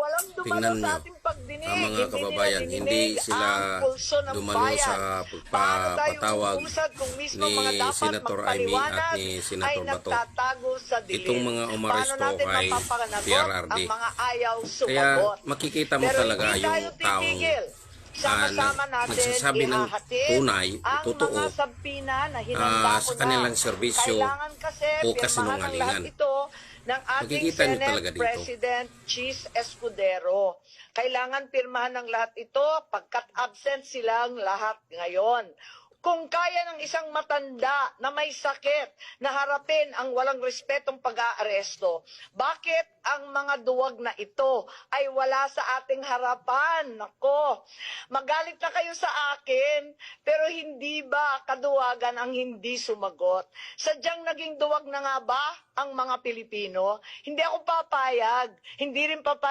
Walang tingnan sa nyo, ating pagdinig. ang mga Hindi kababayan, hindi sila dumalo sa pagpapatawag ni Senator Amy at ni ay Senator Bato. sa. Itong mga umaresto mapapanagot PRRD? ang mga ayaw Kaya makikita mo talaga yung taong titigil. Sama-sama ah, natin nagsasabi ng tunay, ang totoo, mga na ah, sa kanilang serbisyo o kasinungalingan. ito ng ating Makikita nyo Senate talaga dito. President Cheese Escudero. Kailangan pirmahan ng lahat ito pagkat absent silang lahat ngayon. Kung kaya ng isang matanda na may sakit na harapin ang walang respetong pag-aaresto, bakit ang mga duwag na ito ay wala sa ating harapan? Nako, magalit na kayo sa akin, pero hindi ba kaduwagan ang hindi sumagot? Sadyang naging duwag na nga ba ang mga Pilipino? Hindi ako papayag. Hindi rin papayag